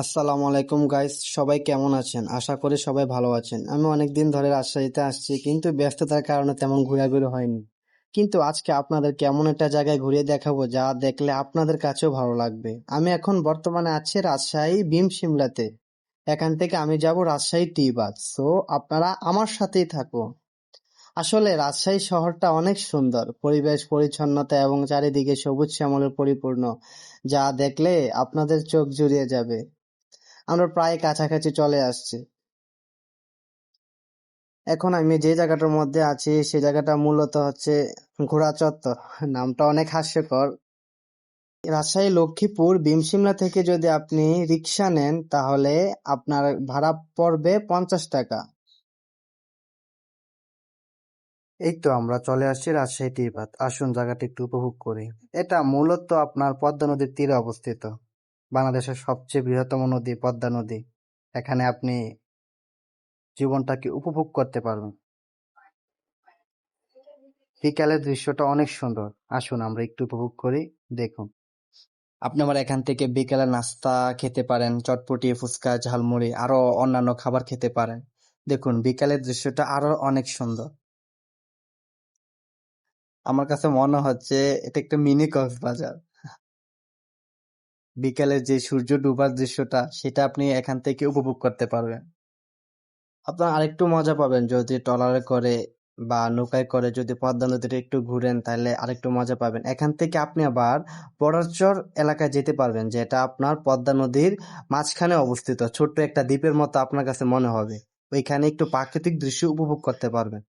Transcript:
আসসালামু আলাইকুম গাইস সবাই কেমন আছেন? আশা করি সবাই ভালো আছেন। আমি অনেকদিন ধরে রাজশাহীতে আসছি, কিন্তু ব্যস্ততার কারণে তেমন ঘোরাঘুরি হয়নি। কিন্তু আজকে আপনাদের কেমন একটা জায়গায় ঘুরিয়ে দেখাবো, যা দেখলে আপনাদের কাছেও ভালো লাগবে। আমি এখন বর্তমানে আছি রাজশাহী ভীম সিমলাতে। এখান থেকে আমি যাব রাজশাহী টি বাস সো, আপনারা আমার সাথেই থাকুন। আসলে রাজশাহী শহরটা অনেক সুন্দর। পরিবেশ, পরিচ্ছন্নতা এবং চারিদিকে সবুজ শ্যামলে পরিপূর্ণ, যা দেখলে আপনাদের চোখ জুড়িয়ে যাবে। আমরা প্রায় কাছাকাছি চলে আসছি। এখন আমি যে জায়গাটার মধ্যে আছি, সে জায়গাটা মূলত হচ্ছে ঘোড়া চত্বর। নামটা অনেক হাস্যকর। রাজশাহী, লক্ষ্মীপুর ভীমশিমলা থেকে যদি আপনি রিক্সা নেন, তাহলে আপনার ভাড়া পড়বে পঞ্চাশ টাকা। এই তো আমরা চলে আসছি রাজশাহী টিবাত আসুন জায়গাটি একটু উপভোগ করি। এটা মূলত আপনার পদ্মা নদীর তীরে অবস্থিত। বাংলাদেশের সবচেয়ে বৃহত্তম নদী পদ্মা নদী। এখানে আপনি জীবনটাকে উপভোগ করতে পারবেন। বিকালের দৃশ্যটা অনেক সুন্দর। আসুন, আমরা একটু উপভোগ করি, দেখুন। আপনি আমার এখান থেকে বিকালে নাস্তা খেতে পারেন, চটপটি, ফুচকা, ঝালমুড়ি, আরও অন্যান্য খাবার খেতে পারেন। দেখুন, বিকালের দৃশ্যটা আরও অনেক সুন্দর। আমার কাছে মনে হচ্ছে এটা একটা মিনি কক্সবাজার। বিকালের যে সূর্য ডুবার দৃশ্যটা, সেটা আপনি এখান থেকে উপভোগ করতে পারবেন। আপনার আরেকটু মজা পাবেন যদি ট্রলারে করে বা নৌকায় করে যদি পদ্মা নদীতে একটু ঘুরেন, তাহলে আরেকটু মজা পাবেন। এখান থেকে আপনি আবার বড়ারচর এলাকায় যেতে পারবেন, যেটা আপনার পদ্মা নদীর মাঝখানে অবস্থিত। ছোট্ট একটা দ্বীপের মতো আপনার কাছে মনে হবে। ওইখানে একটু প্রাকৃতিক দৃশ্য উপভোগ করতে পারবেন।